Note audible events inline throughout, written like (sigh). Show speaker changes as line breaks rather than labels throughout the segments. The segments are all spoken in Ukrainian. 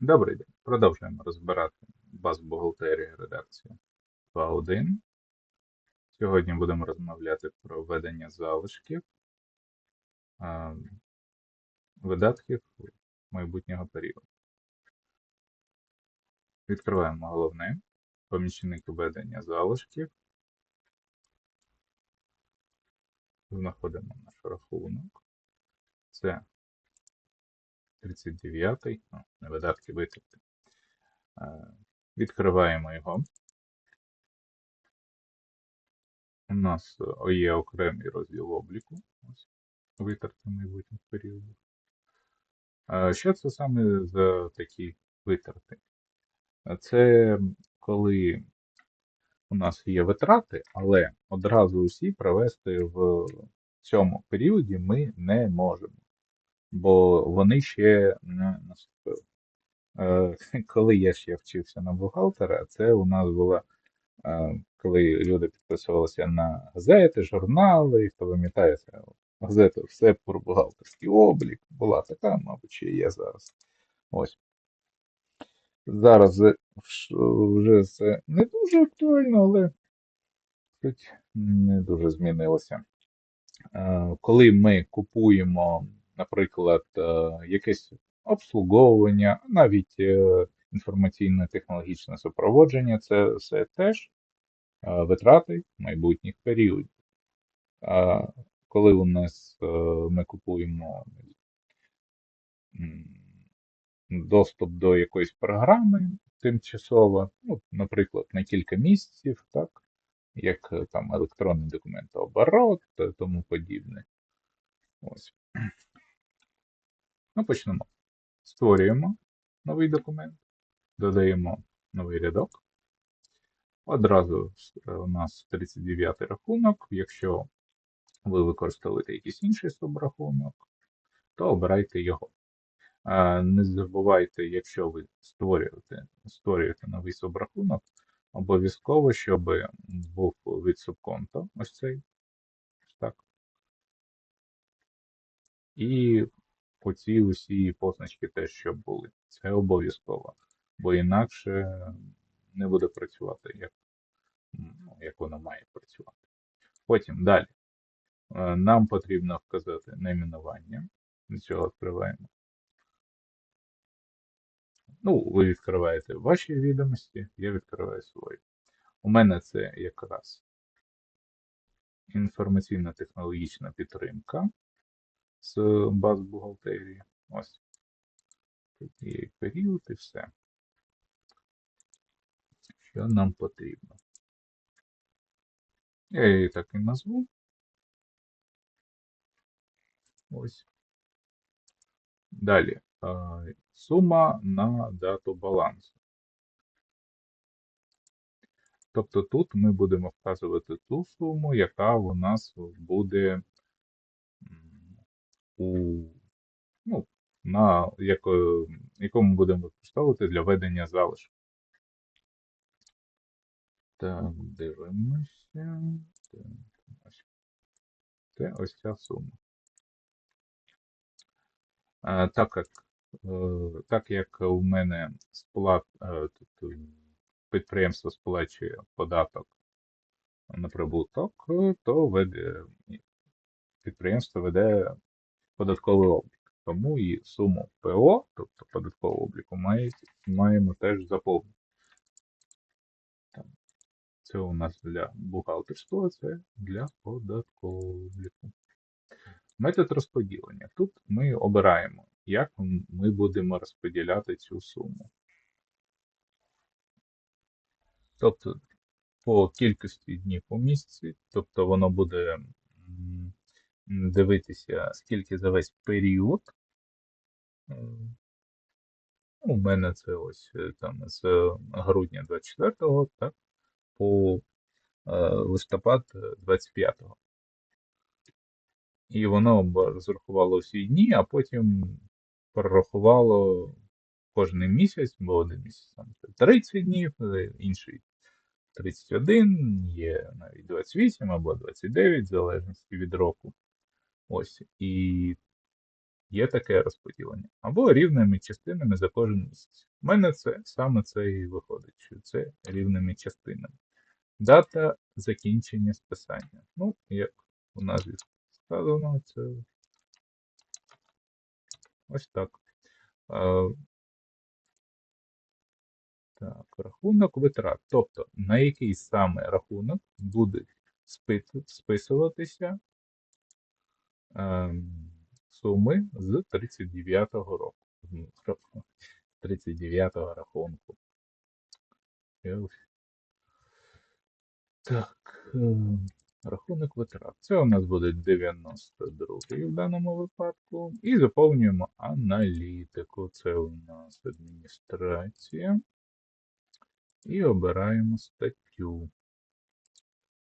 Добрий день. Продовжуємо розбирати базу бухгалтерії редакції 2.1. Сьогодні будемо розмовляти про введення залишків видатків майбутнього періоду. Відкриваємо головне. Помічник введення залишків. Знаходимо наш рахунок. Це 39-й, ну, видатки витрати. Е, Відкриваємо його. У нас е, є окремий розділ обліку. Ось, витрати майбутніх періодів. Е, Що це саме за такі витрати? Це коли у нас є витрати, але одразу усі провести в цьому періоді ми не можемо, бо вони ще не наступили. Е, (laughs) Коли я ще вчився на бухгалтера, це у нас було, е, коли люди підписувалися на газети, журнали, хто пам'ятає газету, все про бухгалтерський облік. Була така, мабуть, ще є зараз. Ось. Зараз вже це не дуже актуально, але не дуже змінилося. Е, Коли ми купуємо, наприклад, е, якесь обслуговування, навіть е, інформаційно-технологічне супроводження, це все теж е, витрати майбутніх періодів. Коли у нас ми купуємо доступ до якоїсь програми тимчасово, ну, наприклад, на кілька місяців, так, як там електронний документооборот тому подібне. Ось. Ну, почнемо. Створюємо новий документ, додаємо новий рядок. Одразу е, у нас 39 рахунок. Якщо ви використовуєте якийсь інший субрахунок, то обирайте його. Не забувайте, якщо ви створюєте, створюєте новий субрахунок, обов'язково, щоб був від субконта, ось цей. так. І оці усі позначки теж, щоб були. Це обов'язково. Бо інакше не буде працювати, як, ну, як воно має працювати. Потім далі. Е, Нам потрібно вказати найменування. Для цього відкриваємо. Ну, ви відкриваєте ваші відомості, я відкриваю свої. У мене це якраз інформаційно-технологічна підтримка з баз бухгалтерії. Ось. Тут є період і все. Що нам потрібно? Я її так і назву. Ось. Далі. Сума на дату балансу. Тобто тут ми будемо вказувати ту суму, яка у нас буде у, ну, на яко, яку ми будемо використовувати для ведення залишку. Так, дивимося. Це ось ця сума. А, так як Е, так як у мене сплат, е, тут підприємство сплачує податок на прибуток, то веде, підприємство веде податковий облік. Тому і суму ПО, тобто податкового обліку, має, маємо теж заповнити. Це у нас для бухгалтерського, це для податкового обліку. Метод розподілення. Тут ми обираємо, як ми будемо розподіляти цю суму. Тобто по кількості днів у місяці, тобто воно буде дивитися, скільки за весь період. У мене це ось е, там з грудня 24-го так, по е, листопад 25-го. І воно розрахувало всі дні, а потім прорахувало кожен місяць, бо один місяць там 30 днів, е, інший 31, є навіть 28 або 29, в залежності від року. Ось. І Є таке розподілення. Або рівними частинами за кожен місяць. У мене це саме це і виходить, що це рівними частинами. Дата закінчення списання. Ну, як у назві сказано, це ось так. Так, рахунок витрат. Тобто, на який саме рахунок буде списуватися суми з 39-го року. 39-го рахунку. Так, ем, рахунок витрат. Це у нас буде 92-й в даному випадку. І заповнюємо аналітику. Це у нас адміністрація. І обираємо статтю.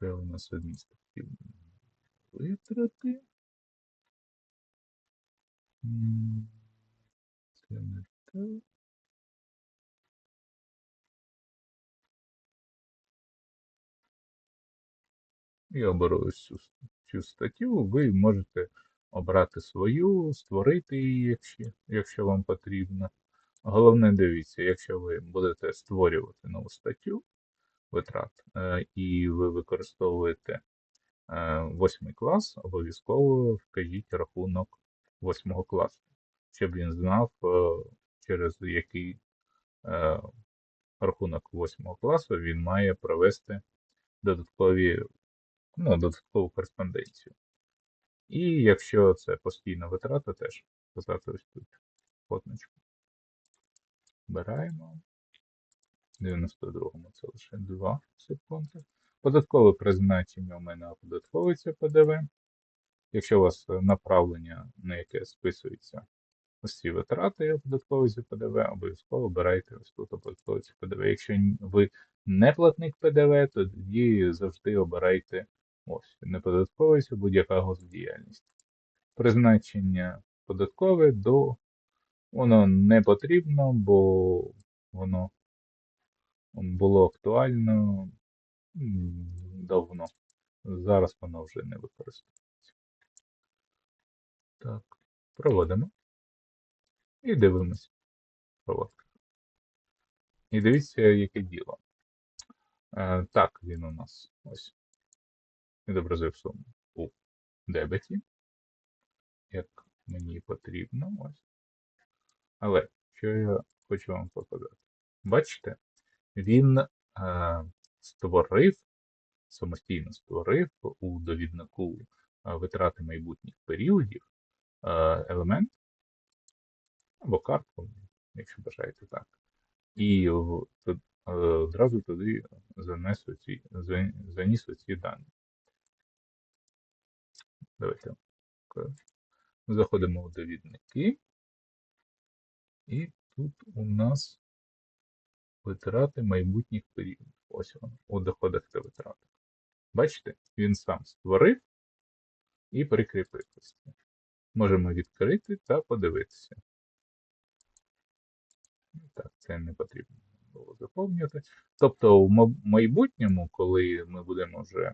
Це у нас адміністративні витрати. Я оберу цю, цю статтю. Ви можете обрати свою, створити її, якщо, якщо вам потрібно. Головне, дивіться, якщо ви будете створювати нову статтю витрат, е, і ви використовуєте е, восьмий клас, обов'язково вкажіть рахунок восьмого класу, щоб він знав, е, через який рахунок восьмого класу він має провести додаткові, ну, додаткову кореспонденцію. І якщо це постійна витрата, теж сказати ось тут фотночку. Збираємо. 92-му це лише 2 секунди. Податкове призначення у мене оподатковується ПДВ. Якщо у вас направлення, на яке списується ці витрати, оподатковується ПДВ, обов'язково обирайте ось тут оподатковується ПДВ. Якщо ви не платник ПДВ, то тоді завжди обирайте ось, не податковується будь-яка госдіяльність. Призначення податкове до Воно не потрібно, бо воно було актуально давно. Зараз воно вже не використовується. Проводимо. І дивимося. Проводка. І дивіться, яке діло. Е, так, він у нас ось відобразив суму у дебеті. Як мені потрібно. ось. Але що я хочу вам показати? Бачите, він е, створив, самостійно створив у довіднику е, витрати майбутніх періодів елемент або картку, якщо бажаєте так. І е, одразу туди занес оці, заніс оці дані. Давайте заходимо в довідники. І тут у нас витрати майбутніх періодів. Ось воно, у доходах та витратах. Бачите, він сам створив і прикріпив. Можемо відкрити та подивитися. Так, це не потрібно було заповнювати. Тобто, в майбутньому, коли ми будемо вже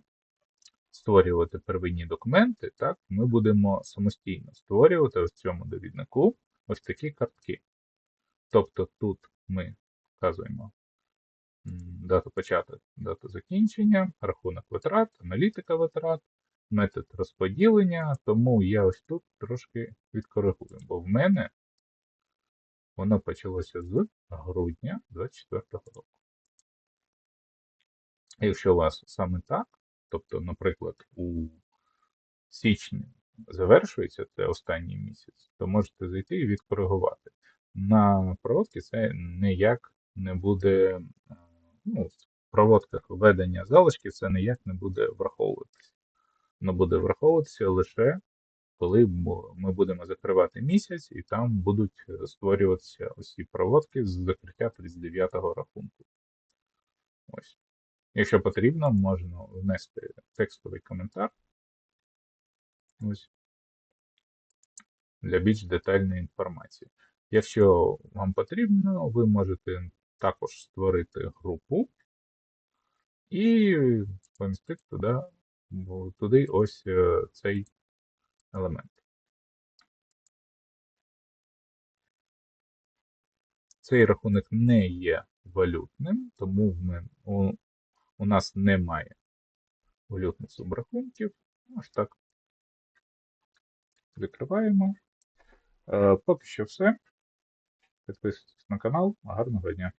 створювати первинні документи, так, ми будемо самостійно створювати в цьому довіднику ось такі картки. Тобто тут ми вказуємо дату початку, дату закінчення, рахунок витрат, аналітика витрат, метод розподілення, тому я ось тут трошки відкоригую, бо в мене воно почалося з грудня 2024 року. Якщо у вас саме так, тобто, наприклад, у січні завершується це останній місяць, то можете зайти і відкоригувати на проводці це ніяк не буде, е, ну, в проводках введення залишків це ніяк не буде враховуватися. Воно буде враховуватися лише коли ми будемо закривати місяць, і там будуть е, створюватися усі проводки з закриття 39-го рахунку. Ось. Якщо потрібно, можна внести текстовий коментар. Ось. Для більш детальної інформації. Якщо вам потрібно, ви можете також створити групу і помістити туди, Бо туди ось е, цей елемент. Цей рахунок не є валютним, тому ми, у, у нас немає валютних субрахунків. Ось так. Відкриваємо. Е, поки що все. Підписуйтесь на канал. Гарного дня!